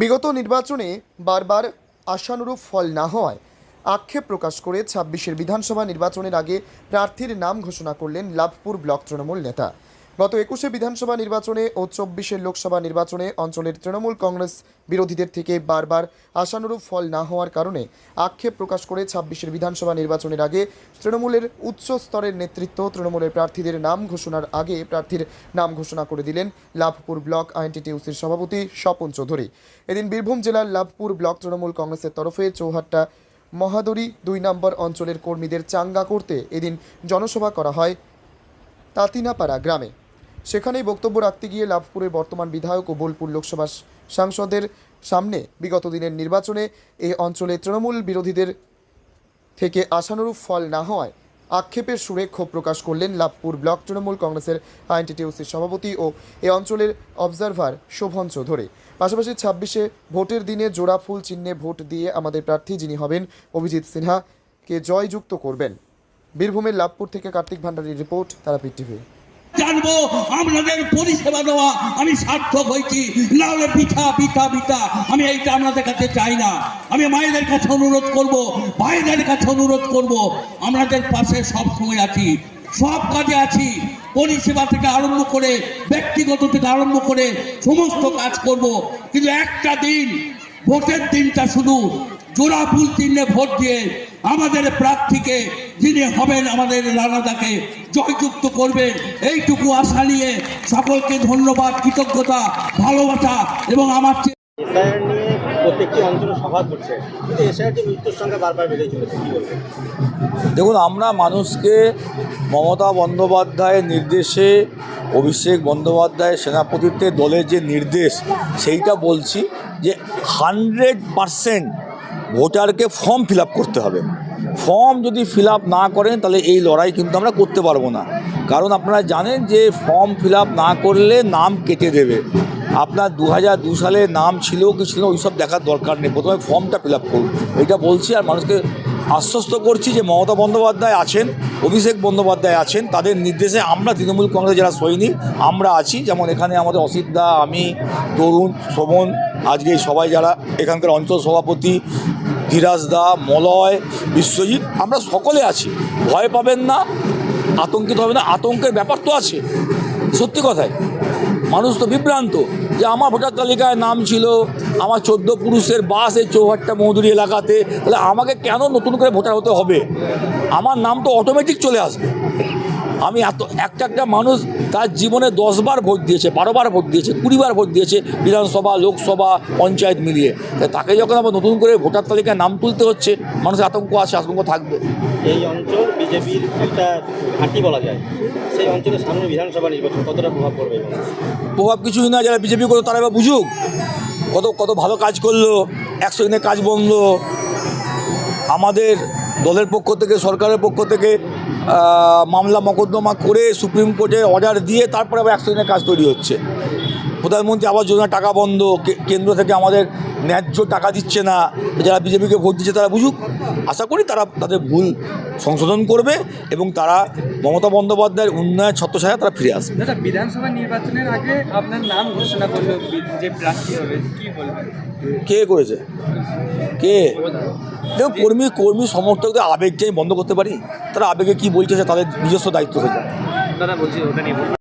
বিগত নির্বাচনে বারবার আশানুরূপ ফল না হওয়ায় আক্ষেপ প্রকাশ করে ছাব্বিশের বিধানসভা নির্বাচনের আগে প্রার্থীর নাম ঘোষণা করলেন লাভপুর ব্লক তৃণমূল নেতা। গত একুশে বিধানসভা নির্বাচনে ও চব্বিশের লোকসভা নির্বাচনে অঞ্চলের তৃণমূল কংগ্রেস বিরোধীদের থেকে বারবার আশানুরূপ ফল না হওয়ার কারণে আক্ষেপ প্রকাশ করে ছাব্বিশের বিধানসভা নির্বাচনের আগে তৃণমূলের উচ্চ স্তরের নেতৃত্ব তৃণমূলের প্রার্থীদের নাম ঘোষণার আগে প্রার্থীর নাম ঘোষণা করে দিলেন লাভপুর ব্লক আইএনটিটিউসির সভাপতি স্বপন চৌধুরী। এদিন বীরভূম জেলার লাভপুর ব্লক তৃণমূল কংগ্রেসের তরফে চৌহাট্টা মহাদরি দুই নম্বর অঞ্চলের কর্মীদের চাঙ্গা করতে এদিন জনসভা করা হয় তাতিনাপাড়া গ্রামে। সেখানেই বক্তব্য রাখতে গিয়ে লাভপুরের বর্তমান বিধায়ক ও বোলপুর লোকসভা সাংসদের সামনে বিগত দিনের নির্বাচনে এই অঞ্চলে তৃণমূল বিরোধীদের থেকে আশানুরূপ ফল না হওয়ায় আক্ষেপের সুরে ক্ষোভ প্রকাশ করলেন লাভপুর ব্লক তৃণমূল কংগ্রেসের আইএনটিটিউসির সভাপতি ও এ অঞ্চলের অবজারভার শোভন চৌধুরী। পাশাপাশি ছাব্বিশে ভোটের দিনে জোড়া ফুল চিহ্নে ভোট দিয়ে আমাদের প্রার্থী যিনি হবেন অভিজিৎ সিনহাকে জয়যুক্ত করবেন। বীরভূমের লাভপুর থেকে কার্তিক ভান্ডারীর রিপোর্ট, তারাপীঠ টিভি। জানব আপনাদের পরিষেবা দেওয়া, আমি সার্থক হয়েছি। না হলে পিঠা পিঠা পিঠা। আমি এইটা আপনাদের কাছে চাই না। আমি মায়েদের কাছে অনুরোধ করব, ভাইদের কাছে অনুরোধ করব। আপনাদের পাশে সব সময় আছি, সব কাজে আছি। পরিষেবা থেকে আরম্ভ করে, ব্যক্তিগত থেকে আরম্ভ করে সমস্ত কাজ করব। কিন্তু একটা দিন, ভোটের দিনটা শুধু জোড়া ফুল চিহ্নে ভোট দিয়ে আমাদের প্রার্থীকে যিনি হবেন আমাদের রানাদাকে জয়যুক্ত করবেন এইটুকু আশা নিয়ে সকলকে ধন্যবাদ কৃতজ্ঞতা ভালোবাসা এবং আমার এসআইআর নিয়ে প্রত্যেকটি অঞ্চলে সভা করছে। কিন্তু এসআইআরটি মৃত্যুর সংখ্যা বারবার বেড়ে চলেছে কি বলবেন? দেখুন আমরা মানুষকে মমতা বন্দ্যোপাধ্যায়ের নির্দেশে অভিষেক বন্দ্যোপাধ্যায়ের সেনাপতিত্বের দলের যে নির্দেশ সেইটা বলছি যে হান্ড্রেড পারসেন্ট ভোটারকে ফর্ম ফিল করতে হবে। ফর্ম যদি ফিল না করেন, তাহলে এই লড়াই কিন্তু আমরা করতে পারব না। কারণ আপনারা জানেন যে ফর্ম ফিল না করলে নাম কেটে দেবে। আপনার দু হাজার দু সালে নাম ছিল কি ছিল ওই সব দেখার দরকার নেই। প্রথমে ফর্মটা ফিল আপ করুন। এটা বলছি আর মানুষকে আশ্বস্ত করছি যে মমতা বন্দ্যোপাধ্যায় আছেন, অভিষেক বন্দ্যোপাধ্যায় আছেন, তাদের নির্দেশে আমরা তৃণমূল কংগ্রেস যারা সৈনিক, আমরা আছি। যেমন এখানে আমাদের অসিত দা, আমি, তরুণ, শোভন, আজকে সবাই যারা এখানকার অঞ্চল সভাপতি, ধীরাজ দা, মলয়, বিশ্বজিৎ, আমরা সকলে আছি। ভয় পাবেন না, আতঙ্কিত হবে না, আতঙ্কের ব্যাপার তো আছে। সত্যি কথাই। মানুষ তো বিভ্রান্ত যে আমার ভোটার তালিকায় নাম ছিল, আমার চোদ্দ পুরুষের বাস এই চৌহাট্টা মৌদুরি এলাকাতে, তাহলে আমাকে কেন নতুন করে ভোটার হতে হবে? আমার নাম তো অটোমেটিক চলে আসবে। আমি এত, একটা একটা মানুষ তার জীবনে দশবার ভোট দিয়েছে, বারোবার ভোট দিয়েছে, কুড়িবার ভোট দিয়েছে বিধানসভা, লোকসভা, পঞ্চায়েত মিলিয়ে। তাকে যখন আবার নতুন করে ভোটার তালিকায় নাম তুলতে হচ্ছে, মানুষের আতঙ্ক আছে, আতঙ্ক থাকবে। এই অঞ্চল বিজেপির একটা ঘাঁটি বলা যায়, সেই অঞ্চলে সামনে বিধানসভা নির্বাচন কতটা প্রভাব পড়বে? প্রভাব কিছুই না, যারা বিজেপি করে তারা এবার বুঝুক। কত কত ভালো কাজ করল, একশো দিনের কাজ বন্ধ। আমাদের দলের পক্ষ থেকে, সরকারের পক্ষ থেকে মামলা, মকদ্দমা করে সুপ্রিম কোর্টে অর্ডার দিয়ে তারপরে আবার একশো দিনের কাজ তৈরি হচ্ছে। প্রধানমন্ত্রী আবাস যোজনা টাকা বন্ধ কেন্দ্র থেকে আমাদের ন্যায্য টাকা দিচ্ছে না যারা বিজেপিকে ভোট দিচ্ছে তারা বুঝুক। আশা করি তারা তাদের ভুল সংশোধন করবে এবং তারা মমতা বন্দ্যোপাধ্যায়ের উন্নয়ন ছত্রছায়া তারা ফিরে আসবে। বিধানসভা নির্বাচনের আগে আপনার নাম ঘোষণা করল যে প্রার্থী হবে কি বলবেন? কে করেছে? কে? দেখো কর্মী কর্মী সমর্থকদের আবেগটাই বন্ধ করতে পারি তারা আবেগে কি বলছে তাদের নিজস্ব দায়িত্ব থেকে দাদা